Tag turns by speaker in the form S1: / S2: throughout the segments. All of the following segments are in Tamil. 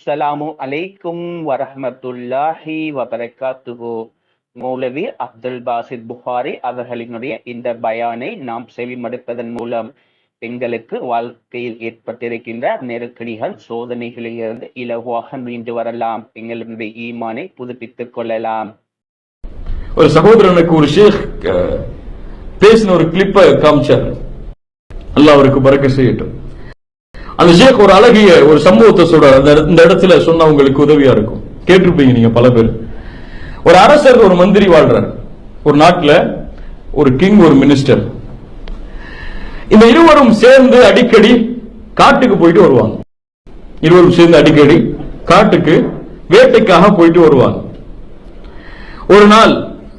S1: அஸ்ஸலாமு அலைக்கும் வரஹமத்துல்லாஹி வபரகாத்துஹு. மௌலவி அப்துல் பாசித் புகாரி அவர்களினுடைய இந்த பயானை நாம் செவிமடுப்பதன் மூலம் பெண்களுக்கு வாழ்க்கையில் ஏற்பட்டிருக்கின்ற நெருக்கடிகள் சோதனைகளிலிருந்து இலகுவாக மீண்டு வரலாம். பெண்களுடைய ஈமானை புதுப்பித்துக் கொள்ளலாம்.
S2: ஒரு சகோதரனுக்கு ஒரு ஷேக் பேசின ஒரு கிளிப்பை காமிச்சார். அல்ல அவருக்கு பறக்க செய்யட்டும். அந்த ஷேக் ஒரு அழகிய ஒரு சம்பவத்தை சொல்றாரு. அந்த இந்த இடத்துல சொன்னா உங்களுக்கு உதவியா இருக்கும். கேட்டிருப்பீங்க நீங்க பல பேர். ஒரு அரசர் ஒரு மந்திரி வாழ்றார். ஒரு நாட்டில் ஒரு கிங் ஒரு மினிஸ்டர் இந்த இருவரும் சேர்ந்து அடிக்கடி காட்டுக்கு போயிட்டு வருவாங்க. இருவரும் சேர்ந்து அடிக்கடி காட்டுக்கு வேட்டைக்காக போயிட்டு வருவாங்க. ஒரு நாள்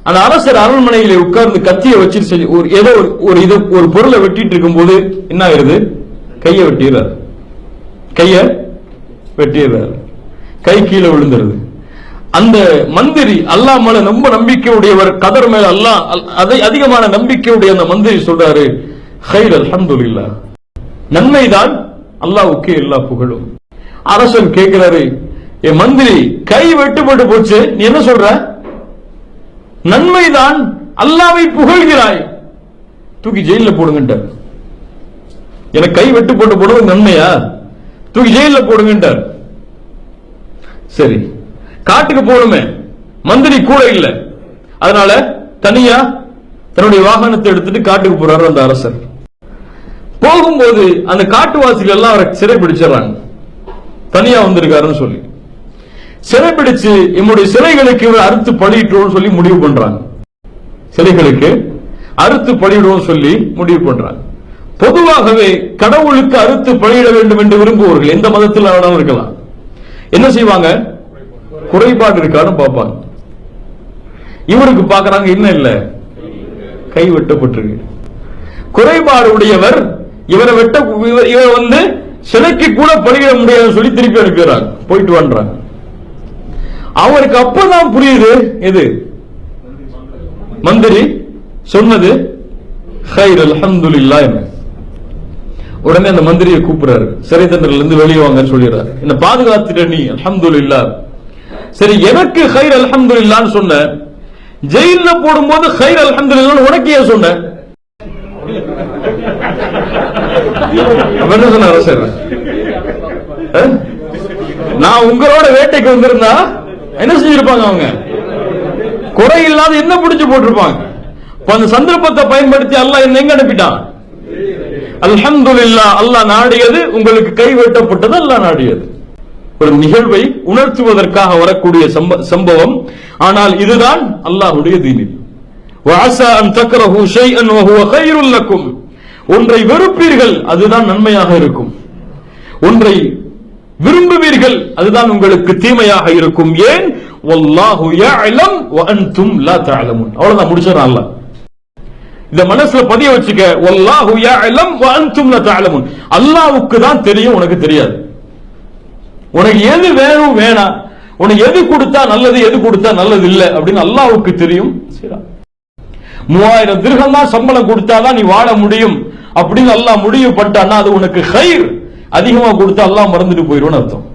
S2: அந்த அரசர் அரண்மனையில உட்கார்ந்து கத்தியை வச்சு செஞ்சு ஒரு ஏதோ ஒரு ஒரு இது ஒரு பொருளை வெட்டிட்டு இருக்கும்போது என்ன ஆயிருது? கையை வெட்டிடுறாரு. கைய வெட்டிடுறாரு கை கீழே விழுந்துருது. அந்த மந்திரி அல்லாஹ் மேல ரொம்ப நம்பிக்கை உடையவர் கதர் மேல அல்லா அல்- அதை அதிகமான நம்பிக்கையுடைய அந்த மந்திரி சொல்றாரு ஹைர் அல்ஹம்துலில்லாஹ் நன்மைதான் அல்லாவுக்கு எல்லா புகழும். அரசன் கேட்கிறாரு என் மந்திரி கை வெட்டுப்பட்டு போச்சு நீ என்ன சொல்ற? நன்மைதான் அல்லாவை புகழ்கிறாய். தூக்கி ஜெயில போடுங்கட்ட எனக்கு கை வெட்டு போட்டு நன்மையா? தூக்கி ஜெயில போடுங்கன்றார் சரி. காட்டுக்கு போகணுமே. மந்திரி கூட இல்ல. அதனால தனியா தன்னுடைய வாகனத்தை எடுத்துட்டு காட்டுக்கு போறாரு அந்த அரசர். போகும்போது அந்த காட்டுவாசிகள் எல்லாம் அவரை சிறைப்பிடிச்சிடறாங்க தனியா வந்திருக்காருன்னு சொல்லி. சிறைப்பிடிச்சு என்னுடைய சிலைகளுக்கு இவர் அறுத்து பலியிட்டோம் சொல்லி முடிவு பண்றாங்க. சிலைகளுக்கு அறுத்து பழியிடுவோம் சொல்லி முடிவு பண்றாங்க. பொதுவாகவே கடவுளுக்கு அறுத்து பழியிட வேண்டும் என்று விரும்புவர்கள் எந்த மதத்தில் வேணாலும் இருக்கலாம். என்ன செய்வாங்க? குறைபாடு இருக்கான்னு பார்ப்பாங்க. இவருக்கு பார்க்கறாங்க என்ன இல்ல? கை வெட்டப்பட்டிருக்கு. குறைபாடு உடையவர் இவரை வெட்ட இவர் வந்து சிலைக்கு கூட பழியிட முடியாதுன்னு சொல்லி திருப்பி அனுப்பிடுறாங்க போயிட்டு வன்றாங்க. அவருக்கு அப்பதான் புரியுது எது? மந்திரி சொன்னது ஹைர் அல்ஹம்துலில்லாஹ் என்ன உடனே அந்த மந்திரியை கூப்பிடுறாரு. சிறை தண்டனையில இருந்து வெளியே வாங்கன்னு சொல்லிடுறாரு. என்ன பாதுகாத்துட்ட நீ? அல்ஹம்துலில்லாஹ் சரி எனக்கு ஹைர் அல்ஹம்துலில்லாஹ்னு சொன்ன. போடும் போது ஹைர் அல்ஹம்துலில்லாஹ்னு உனக்கு ஏன் சொன்ன? என்ன சொன்ன அரசர்? நான் உங்களோட வேட்டைக்கு வந்திருந்தா என்ன செஞ்சிருப்பாங்க அவங்க? குறை இல்லாத என்ன பிடிச்சு போட்டிருப்பாங்க? அந்த சந்தர்ப்பத்தை பயன்படுத்தி அல்ல என்ன எங்க அனுப்பிட்டான்? அல்ஹம்துல்லா அல்லாஹ் நாடியது. உங்களுக்கு கைவெட்டப்பட்டது அல்லாஹ் நாடியது. ஒரு நிகழ்வை உணர்த்துவதற்காக வரக்கூடிய சம்பவம். ஆனால் இதுதான் அல்லாஹுடைய தீனில் ஒன்றை வெறுப்பீர்கள் அதுதான் நன்மையாக இருக்கும். ஒன்றை விரும்புவீர்கள் அதுதான் உங்களுக்கு தீமையாக இருக்கும். ஏன்? அவ்வளவுதான் முடிச்சிடறான் அல்லாஹ். இத மனசுல பதிய வச்சுக்க ஒல்லாஹு யஅலம் வ அன்தும் லா தான் தெரியும் உனக்கு தெரியாது. உனக்கு எது வேணும் வேணாம் உனக்கு எது கொடுத்தா நல்லது எது கொடுத்தா நல்லது இல்லை அப்படின்னு அல்லாவுக்கு தெரியும். சரியா மூவாயிரம் திருகம் தான் சம்பளம் கொடுத்தாதான் நீ வாழ முடியும் அப்படின்னு அல்லா முடிவு பட்டான்னா அது உனக்கு ஹைர் அதிகமா கொடுத்தா அல்லா மறந்துட்டு போயிடும் அர்த்தம்.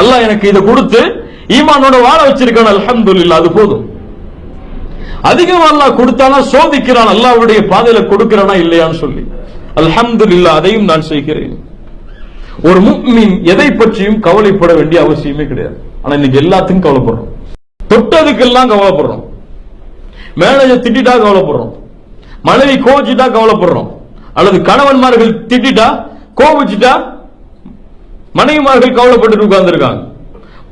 S2: அல்லாஹ் எனக்கு இதை கொடுத்து ஈமானோட வாழ வச்சிருக்கேன் அலமது இல்லாது போதும். அதிகமா அல்லா கொடுத்தானா? சோதிக்கிறான். அல்லாவுடைய பாதையில கொடுக்கிறானா? இல்லையான்னு சொல்லி. அல்ஹம்துலில்லாஹ் அதையும் நான் செய்கிறேன். ஒரு முக்மின் எதை பற்றியும் கவலைப்பட வேண்டிய அவசியமே கிடையாது. ஆனா இன்னைக்கு எல்லாத்துக்கும் கவலைப்படுறோம். தொட்டதுக்கெல்லாம் கவலைப்படுறோம். மேனேஜர் திட்டா கவலைப்படுறோம். மனைவி கோவிச்சுட்டா கவலைப்படுறோம். அல்லது கணவன்மார்கள் திட்டா கோவிச்சுட்டா மனைவிமார்கள் கவலைப்பட்டு உட்கார்ந்துருக்காங்க.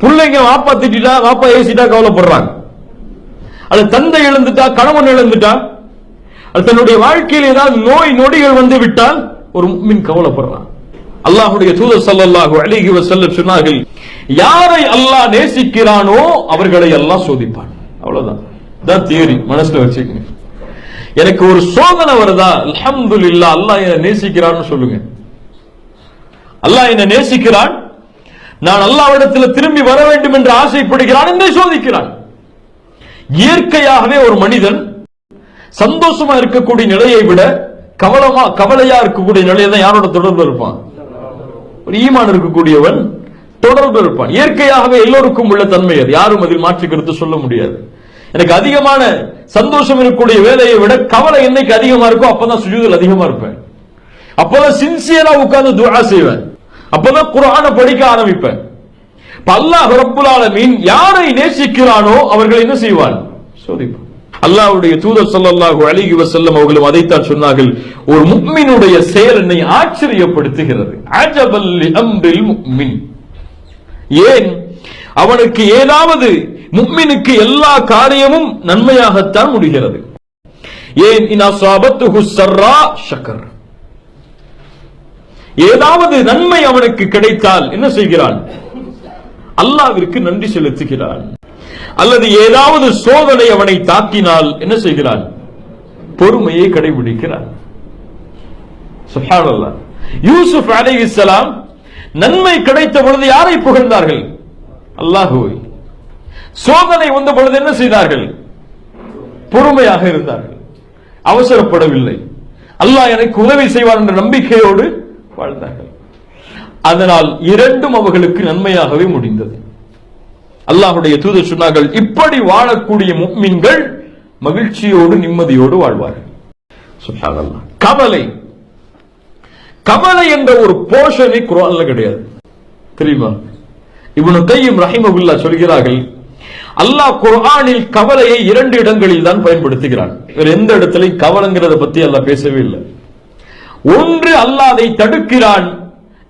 S2: பிள்ளைங்க வாப்பா திட்டா வாப்பா ஏசிட்டா கவலைப்படுறாங்க. அல்லது தந்தை இழந்துட்டா கணவன் இழந்துட்டா அது தன்னுடைய வாழ்க்கையில் ஏதாவது நோய் நொடிகள் வந்து விட்டால் ஒரு மின் கவலைப்படுறான். அல்லாஹுடைய தூதர் சல்லாஹு அலைஹி வஸல்லம் சொன்னார்கள் யாரை அல்லாஹ் நேசிக்கிறானோ அவர்களை எல்லாம் சோதிப்பான். அவ்வளவுதான். தான் தியரி. மனசுல வச்சுக்கங்க எனக்கு ஒரு சோதனை வருதா? அல்ஹம்துலில்லாஹ் அல்லாஹ் என்னை நேசிக்கிறான்னு சொல்லுங்க. அல்லாஹ் என்னை நேசிக்கிறான். நான் அல்லாஹ்விடத்தில் திரும்பி வர வேண்டும் என்று ஆசைப்படுகிறான் என்னை சோதிக்கிறான். இயற்கையாகவே ஒரு மனிதன் சந்தோஷமா இருக்கக்கூடிய நிலையை விட கவலமா கவலையா இருக்கக்கூடிய நிலையை தான் யாரோட தொடர்பு இருப்பான்? ஒரு ஈமான் இருக்கக்கூடியவன் தொடர்பு இருப்பான். இயற்கையாகவே எல்லோருக்கும் உள்ள தன்மை அது. யாரும் அதில் மாற்றி கருத்து சொல்ல முடியாது. எனக்கு அதிகமான சந்தோஷம் இருக்கக்கூடிய வேலையை விட கவலை என்னைக்கு அதிகமா இருக்கோ அப்பதான் சுஜூதல் அதிகமா இருப்பேன். அப்பதான் சின்சியரா உட்கார்ந்து துஆ செய்வேன். அப்பதான் குரான படிக்க ஆரம்பிப்பேன். அல்லாஹ் ரப்புல் ஆலமீன் யாரை நேசிக்கிறானோ அவர்கள் என்ன செய்வான் சோதிப்பான் அல்லாஹ்வுடைய தூதர் ஸல்லல்லாஹு அலைஹி வஸல்லம் அவர்களும் அதைத்தான் சொன்னார்கள். ஒரு முஃமினுடைய செயல் என்னை ஆச்சரியப்படுத்துகிறது. அஜபல் அம்ரில் முஃமின் ஏன்? அவனுக்கு ஏதாவது முஃமினுக்கு எல்லா காரியமும் நன்மையாகத்தான் முடிகிறது. ஏன்? ஷக்கர். ஏதாவது நன்மை அவனுக்கு கிடைத்தால் என்ன செய்கிறான்? அல்லாவிற்கு நன்றி செலுத்துகிறான் அல்லது ஏதாவது சோதனை அவனை தாக்கினால் என்ன செய்கிறான் பொறுமையை கடைபிடிக்கிறான் யூசுப் அலி இஸ்லாம் நன்மை கிடைத்த பொழுது யாரை புகழ்ந்தார்கள்? அல்லாஹுவை. சோதனை வந்த பொழுது என்ன செய்தார்கள்? பொறுமையாக இருந்தார்கள். அவசரப்படவில்லை. அல்லாஹ் எனக்கு உதவி செய்வார் என்ற நம்பிக்கையோடு வாழ்ந்தார்கள். அதனால் இரண்டும் அவர்களுக்கு நன்மையாகவே முடிந்தது. அல்லாஹுடைய தூதர் சொன்னார்கள் இப்படி வாழக்கூடிய முக்மின்கள் மகிழ்ச்சியோடு நிம்மதியோடு வாழ்வார்கள். கவலை. கவலை என்ற ஒரு போஷனை குரான்ல கிடையாது. தெரியுமா? இப்னு கையும் ரஹிமகுல்லா சொல்கிறார்கள் அல்லாஹ் குர்ஆனில் கவலையை இரண்டு இடங்களில் தான் பயன்படுத்துகிறான். வேற எந்த இடத்திலையும் கவலைங்கிறத பத்தி அல்லாஹ் பேசவே இல்லை. ஒன்று அல்லாஹ் அதை தடுக்கிறான்.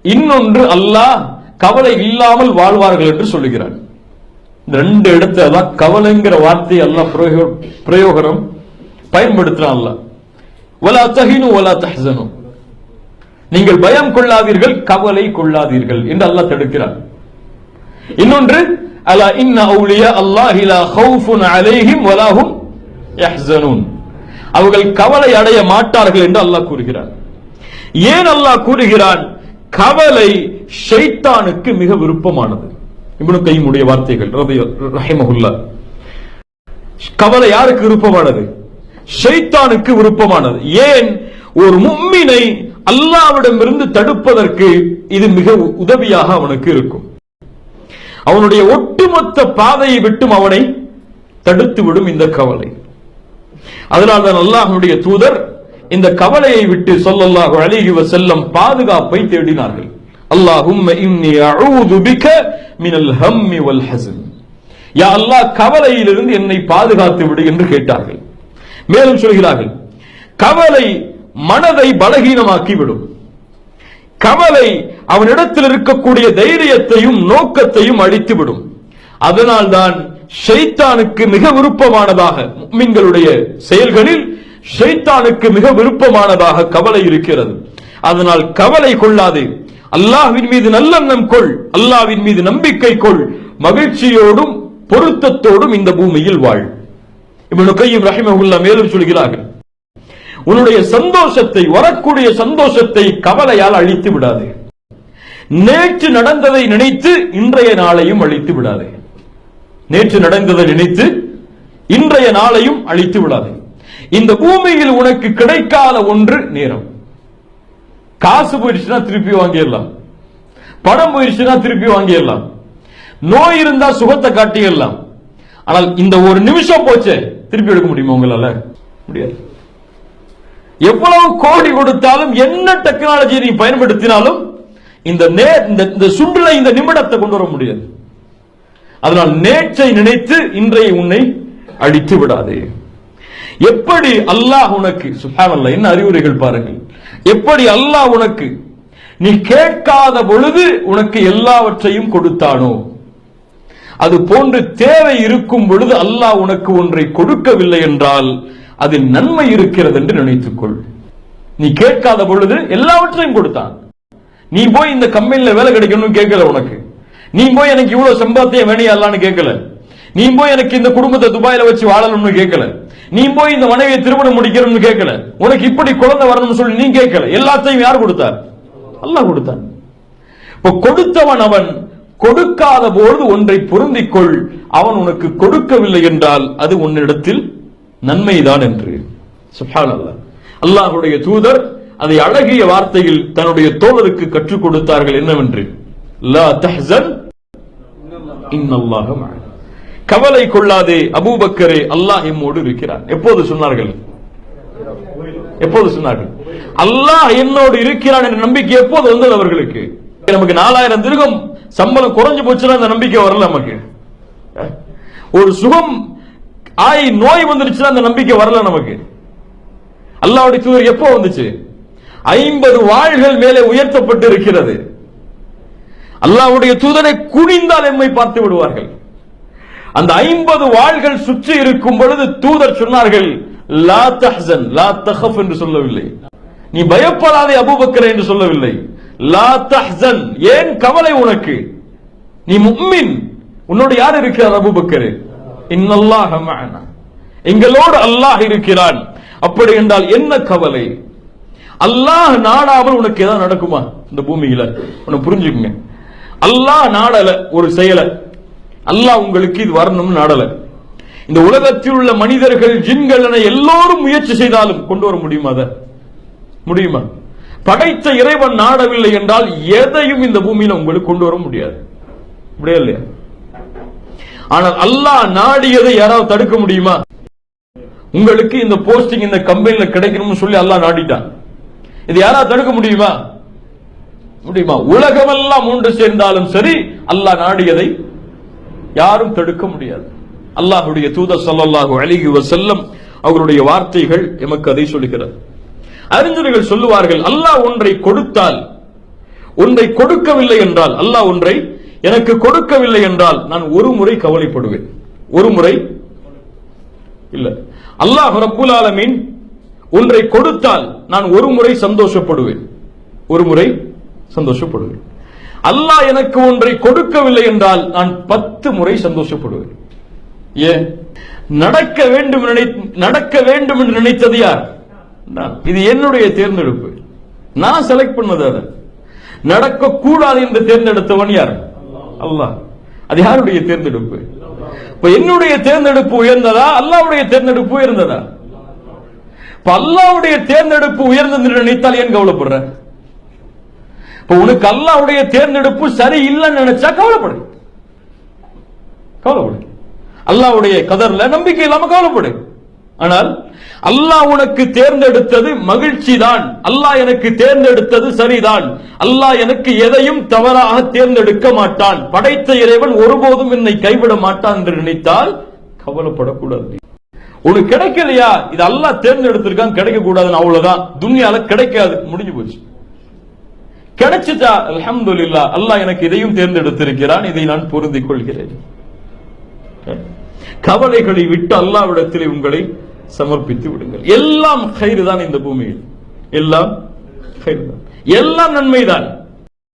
S2: இன்னொன்று அல்லாஹ் கவலை இல்லாமல் வாழ்வார்கள் என்று சொல்லுகிறார். இந்த ரெண்டு இடத்துல தான் கவலைங்கிற வார்த்தை அல்லாஹ் பிரயோகம் பிரயோகரம் பயன்படுத்துறான் அல்லாஹ். வலா தஹினு வலா நீங்கள் பயம் கொள்ளாதீர்கள் கவலை கொள்ளாதீர்கள் என்று அல்லாஹ் தடுக்கிறார். இன்னொன்று அலா இன்ன அவுலியா அல்லாஹ் இலா ஹவுஃபுன் அலைஹிம் வலாஹும் யஹ்சனூன். அவர்கள் கவலை அடைய மாட்டார்கள் என்று அல்லாஹ் கூறுகிறார். ஏன் அல்லாஹ் கூறுகிறான்? கவலை ஷைத்தானுக்கு மிக விருப்பமானது. இவனு கைமுடைய வார்த்தைகள் ரஹிமகுல்லா கவலை யாருக்கு விருப்பமானது? ஷைத்தானுக்கு விருப்பமானது. ஏன்? ஒரு மும்மினை அல்லாவிடமிருந்து தடுப்பதற்கு இது மிக உதவியாக அவனுக்கு இருக்கும். அவனுடைய ஒட்டுமொத்த பாதையை விட்டும் அவனை தடுத்து விடும் இந்த கவலை. அதனால்தான் அல்லாஹனுடைய தூதர் இந்த கவலையை விட்டு சொல்லல்லாஹு அழகி செல்லம் பாதுகாப்பை தேடினார்கள். அல்லாஹும்ம மினல் ஹம்மி யா அல்லாஹ் கவலையிலிருந்து என்னை பாதுகாத்து விடு என்று கேட்டார்கள். மேலும் சொல்கிறார்கள் கவலை மனதை பலகீனமாக்கி விடும் கவலை அவனிடத்தில் இருக்கக்கூடிய தைரியத்தையும் நோக்கத்தையும் அழித்துவிடும். அதனால்தான் ஷைத்தானுக்கு மிக விருப்பமானதாக மீன்களுடைய செயல்களில் ஷைத்தானுக்கு மிக விருப்பமானதாக கவலை இருக்கிறது. அதனால் கவலை கொள்ளாதே. அல்லாஹ்வின் மீது நல்லெண்ணம் கொள். அல்லாஹ்வின் மீது நம்பிக்கை கொள். மகிழ்ச்சியோடும் பொருத்தத்தோடும் இந்த பூமியில் வாழ். இவனு கையும் ரஹிமகுல்லா மேலும் சொல்கிறார்கள். உன்னுடைய சந்தோஷத்தை வரக்கூடிய சந்தோஷத்தை கவலையால் அழித்து விடாது. நேற்று நடந்ததை நினைத்து இன்றைய நாளையும் அழித்து விடாது. நேற்று நடந்ததை நினைத்து இன்றைய நாளையும் அழித்து விடாது. இந்த பூமியில் உனக்கு கிடைக்காத ஒன்று நேரம். காசு போயிடுச்சுன்னா திருப்பி வாங்கிடலாம். பணம் போயிடுச்சுன்னா திருப்பி வாங்கிடலாம். நோய் இருந்தா சுகத்தை காட்டிடலாம். ஆனால் இந்த ஒரு நிமிஷம் போச்சே திருப்பி எடுக்க முடியுமா உங்களால? முடியாது. எவ்வளவு கோடி கொடுத்தாலும் என்ன டெக்னாலஜி நீ பயன்படுத்தினாலும் இந்த நே இந்த இந்த சுண்டுல இந்த நிமிடத்தை கொண்டு வர முடியாது. அதனால் நேற்றை நினைத்து இன்றைய உன்னை அழித்து விடாதே. எப்படி அல்லாஹ் உனக்கு சுப்ஹானல்லாஹ் என்ன அறிவுரைகள் பாருங்கள். எப்படி அல்லாஹ் உனக்கு நீ கேட்காத பொழுது உனக்கு எல்லாவற்றையும் கொடுத்தானோ? அது போன்று தேவை இருக்கும் பொழுது அல்லாஹ் உனக்கு ஒன்றை கொடுக்கவில்லை என்றால் அதில் நன்மை இருக்கிறது என்று நினைத்துக்கொள். நீ கேட்காத பொழுது எல்லாவற்றையும் கொடுத்தான். நீ போய் இந்த கம்பெனில வேலை கிடைக்கணும்னு கேட்கல உனக்கு. நீ போய் எனக்கு இவ்வளவு சம்பாத்தியம் வேணியா அல்லான்னு கேட்கல. நீ போய் எனக்கு இந்த குடும்பத்தை துபாயில வச்சு வாழணும்னு கேட்கல. நீ போய் இந்த மனைவியை திருமணம் முடிக்கணும்னு கேட்கல. உனக்கு இப்படி குழந்தை வரணும்னு சொல்லி நீ கேட்கல. எல்லாத்தையும் யார் கொடுத்தார்? அல்லாஹ் கொடுத்தான் இப்ப கொடுத்தவன் அவன் கொடுக்காத பொழுது ஒன்றை பொருந்திக் கொள் அவன் உனக்கு கொடுக்கவில்லை என்றால் அது உன்னிடத்தில் நன்மைதான் என்று. சுஹான் சுப்ஹானல்லாஹ் அல்லாஹுடைய தூதர் அதை அழகிய வார்த்தையில் தன்னுடைய தோழருக்கு கற்றுக் கொடுத்தார்கள் என்னவென்று? லா தஹ்சன் இன்னல்லாஹ மஅனா. கவலை கொள்ளாதே அபூபக்கரே அல்லாஹ் எம்மோடு இருக்கிறார். எப்போது சொன்னார்கள்? எப்போது சொன்னார்கள்? அல்லாஹ் என்னோடு இருக்கிறான் என்ற நம்பிக்கை எப்போது வந்தது அவர்களுக்கு? நமக்கு நாலாயிரம் திருகம் சம்பளம் குறைஞ்சு போச்சுன்னா அந்த நம்பிக்கை வரல நமக்கு. ஒரு சுகம் ஆய் நோய் வந்துருச்சுன்னா அந்த நம்பிக்கை வரல நமக்கு. அல்லாவுடைய தூதர் எப்போ வந்துச்சு? ஐம்பது வாள்கள் மேலே உயர்த்தப்பட்டு இருக்கிறது அல்லாஹ்வுடைய தூதரை குனிந்தால் எம்மை பார்த்து விடுவார்கள். அந்த ஐம்பது வாள்கள் சுற்றி இருக்கும் பொழுது தூதர் சொன்னார்கள் லா தஹன் லா தஹஃப் என்று சொல்லவில்லை. நீ பயப்படாதே அபூபக்கர் என்று சொல்லவில்லை. லா தஹ்சன் ஏன் கவலை உனக்கு? நீ முஃமின் உன்னோடு யார் இருக்கிறார் அபுபக்கர்? இன்னல்லாஹ மஅனா. எங்களோடு அல்லாஹ் இருக்கிறான். அப்படி என்றால் என்ன கவலை? அல்லாஹ் நாடாமல் உனக்கு ஏதாவது நடக்குமா? இந்த பூமியில. உன்னை புரிஞ்சுக்குங்க. அல்லாஹ் நாடல ஒரு செயலை. அல்லாஹ் உங்களுக்கு இது வரணும்னு நாடல. இந்த உலகத்தில் உள்ள மனிதர்கள் ஜின்கள் என எல்லோரும் முயற்சி செய்தாலும் கொண்டு வர முடியுமா அதை? முடியுமா? படைத்த இறைவன் நாடவில்லை என்றால் எதையும் இந்த பூமியில உங்களுக்கு கொண்டு வர முடியாது. முடியாது இல்லையா? ஆனால் அல்லாஹ் நாடியதை யாராவது தடுக்க முடியுமா? உங்களுக்கு இந்த போஸ்டிங் இந்த கம்பெனில கிடைக்கணும்னு சொல்லி அல்லாஹ் நாடிட்டான். இது யாராவது தடுக்க முடியுமா? முடியுமா? உலகமெல்லாம் ஒன்று சேர்ந்தாலும் சரி அல்லாஹ் நாடியதை யாரும் தடுக்க முடியாது. அல்லாஹுடைய தூத ஸல்லல்லாஹு அழகி வஸல்லம் அவர்களுடைய வார்த்தைகள் எமக்கு அதை சொல்லுகிறது. அறிஞர்கள் சொல்லுவார்கள் அல்லாஹ் ஒன்றை கொடுத்தால் ஒன்றை கொடுக்கவில்லை என்றால் அல்லாஹ் ஒன்றை எனக்கு கொடுக்கவில்லை என்றால் நான் ஒரு முறை கவலைப்படுவேன். ஒரு முறை இல்ல. அல்லாஹ் ரப்புல் ஆலமீன் ஒன்றை கொடுத்தால் நான் ஒரு முறை சந்தோஷப்படுவேன். ஒரு முறை சந்தோஷப்படுவேன். அல்லாஹ் எனக்கு ஒன்றை கொடுக்கவில்லை என்றால் நான் பத்து முறை சந்தோஷப்படுவேன். ஏன்? நடக்க வேண்டும் நடக்க வேண்டும் என்று நினைத்தது யார்? நான். இது என்னுடைய தேர்ந்தெடுப்பு. நான் செலக்ட் பண்ணது அதை. நடக்க கூடாது என்று தேர்ந்தெடுத்தவன் யார்? அல்லாஹ். அது யாருடைய தேர்ந்தெடுப்பு? இப்ப என்னுடைய தேர்ந்தெடுப்பு உயர்ந்ததா? அல்லாவுடைய தேர்ந்தெடுப்பு உயர்ந்ததா? இப்ப அல்லாவுடைய தேர்ந்தெடுப்பு உயர்ந்தது என்று நினைத்தால் ஏன் கவலைப்படுற? இப்போ உனக்கு அல்லாவுடைய தேர்ந்தெடுப்பு சரி இல்லைன்னு நினைச்சா கவலைப்படு. கவலைப்படு. அல்லாவுடைய கதர்ல நம்பிக்கை இல்லாம கவலைப்படு. ஆனால் அல்லாஹ் உனக்கு தேர்ந்தெடுத்தது மகிழ்ச்சி தான் அல்லாஹ் எனக்கு தேர்ந்தெடுத்தது சரிதான். அல்லாஹ் எனக்கு எதையும் தவறாக தேர்ந்தெடுக்க மாட்டான். படைத்த இறைவன் ஒருபோதும் என்னை கைவிட மாட்டான் என்று நினைத்தால் கவலைப்படக்கூடாது. உனக்கு கிடைக்கலையா? இது அல்லாஹ் தேர்ந்தெடுத்திருக்கான் கிடைக்க கூடாதுன்னு அவ்வளவுதான். துன்யால கிடைக்காது. முடிஞ்சு போச்சு. கிடைச்சிட்டா அல்ஹம்துலில்லாஹ் அல்லாஹ் எனக்கு இதையும் தேர்ந்தெடுத்திருக்கிறான் இதை நான் பொருந்திக் கொள்கிறேன் கவலைகளை விட்டு அல்லாவிடத்திலே உங்களை சமர்ப்பித்து விடுங்கள். எல்லாம் கயிறு தான் இந்த பூமியில். எல்லாம் தான் எல்லாம் நன்மைதான்.